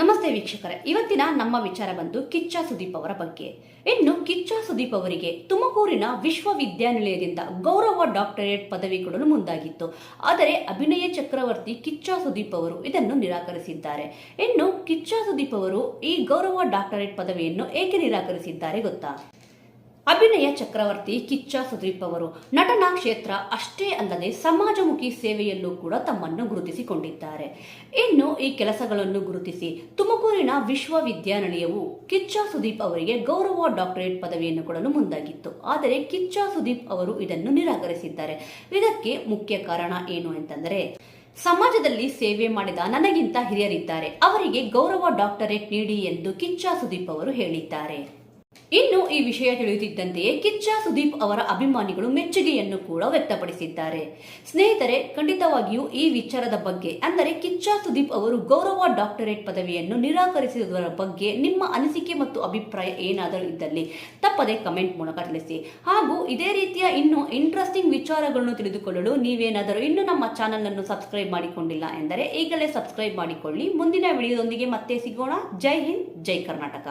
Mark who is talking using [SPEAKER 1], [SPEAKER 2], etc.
[SPEAKER 1] ನಮಸ್ತೆ ವೀಕ್ಷಕರೇ, ಇವತ್ತಿನ ನಮ್ಮ ವಿಚಾರ ಬಂದು ಕಿಚ್ಚ ಸುದೀಪ್ ಅವರ ಬಗ್ಗೆ. ಇನ್ನು ಕಿಚ್ಚ ಸುದೀಪ್ ಅವರಿಗೆ ತುಮಕೂರಿನ ವಿಶ್ವವಿದ್ಯಾನಿಲಯದಿಂದ ಗೌರವ ಡಾಕ್ಟರೇಟ್ ಪದವಿ ಕೊಡಲು ಮುಂದಾಗಿತ್ತು. ಆದರೆ ಅಭಿನಯ ಚಕ್ರವರ್ತಿ ಕಿಚ್ಚ ಸುದೀಪ್ ಅವರು ಇದನ್ನು ನಿರಾಕರಿಸಿದ್ದಾರೆ. ಇನ್ನು ಕಿಚ್ಚ ಸುದೀಪ್ ಅವರು ಈ ಗೌರವ ಡಾಕ್ಟರೇಟ್ ಪದವಿಯನ್ನು ಏಕೆ ನಿರಾಕರಿಸಿದ್ದಾರೆ ಗೊತ್ತಾ? ಅಭಿನಯ ಚಕ್ರವರ್ತಿ ಕಿಚ್ಚ ಸುದೀಪ್ ಅವರು. ನಟನಾ ಕ್ಷೇತ್ರ ಅಷ್ಟೇ ಅಲ್ಲದೆ ಸಮಾಜಮುಖಿ ಸೇವೆಯಲ್ಲೂ ಕೂಡ ತಮ್ಮನ್ನು ಗುರುತಿಸಿಕೊಂಡಿದ್ದಾರೆ. ಇನ್ನು ಈ ಕೆಲಸಗಳನ್ನು ಗುರುತಿಸಿ ತುಮಕೂರಿನ ವಿಶ್ವವಿದ್ಯಾನಿಲಯವು ಕಿಚ್ಚ ಸುದೀಪ್ ಅವರಿಗೆ ಗೌರವ ಡಾಕ್ಟರೇಟ್ ಪದವಿಯನ್ನು ಕೊಡಲು ಮುಂದಾಗಿತ್ತು. ಆದರೆ ಕಿಚ್ಚ ಸುದೀಪ್ ಅವರು ಇದನ್ನು ನಿರಾಕರಿಸಿದ್ದಾರೆ. ಇದಕ್ಕೆ ಮುಖ್ಯ ಕಾರಣ ಏನು ಅಂತಂದರೆ ಸಮಾಜದಲ್ಲಿ ಸೇವೆ ಮಾಡಿದ ನನಗಿಂತ ಹಿರಿಯರಿದ್ದಾರೆ. ಅವರಿಗೆ ಗೌರವ ಡಾಕ್ಟರೇಟ್ ನೀಡಿ ಎಂದು ಕಿಚ್ಚ ಸುದೀಪ್ ಅವರು ಹೇಳಿದ್ದಾರೆ. ಇನ್ನು ಈ ವಿಷಯ ತಿಳಿಯುತ್ತಿದ್ದಂತೆಯೇ ಕಿಚ್ಚ ಸುದೀಪ್ ಅವರ ಅಭಿಮಾನಿಗಳು ಮೆಚ್ಚುಗೆಯನ್ನು ಕೂಡ ವ್ಯಕ್ತಪಡಿಸಿದ್ದಾರೆ. ಸ್ನೇಹಿತರೆ, ಖಂಡಿತವಾಗಿಯೂ ಈ ವಿಚಾರದ ಬಗ್ಗೆ ಅಂದರೆ ಕಿಚ್ಚ ಸುದೀಪ್ ಅವರು ಗೌರವ ಡಾಕ್ಟರೇಟ್ ಪದವಿಯನ್ನು ನಿರಾಕರಿಸಿರುವುದರ ಬಗ್ಗೆ ನಿಮ್ಮ ಅನಿಸಿಕೆ ಮತ್ತು ಅಭಿಪ್ರಾಯ ಏನಾದರೂ ಇದ್ದಲ್ಲಿ ತಪ್ಪದೆ ಕಮೆಂಟ್ ಮೂಲಕ ತಿಳಿಸಿ. ಹಾಗೂ ಇದೇ ರೀತಿಯ ಇನ್ನು ಇಂಟ್ರೆಸ್ಟಿಂಗ್ ವಿಚಾರಗಳನ್ನು ತಿಳಿದುಕೊಳ್ಳಲು ನೀವೇನಾದರೂ ಇನ್ನೂ ನಮ್ಮ ಚಾನಲ್ ಅನ್ನು ಸಬ್ಸ್ಕ್ರೈಬ್ ಮಾಡಿಕೊಂಡಿಲ್ಲ ಎಂದರೆ ಈಗಲೇ ಸಬ್ಸ್ಕ್ರೈಬ್ ಮಾಡಿಕೊಳ್ಳಿ. ಮುಂದಿನ ವಿಡಿಯೋದೊಂದಿಗೆ ಮತ್ತೆ ಸಿಗೋಣ. ಜೈ ಹಿಂದ್, ಜೈ ಕರ್ನಾಟಕ.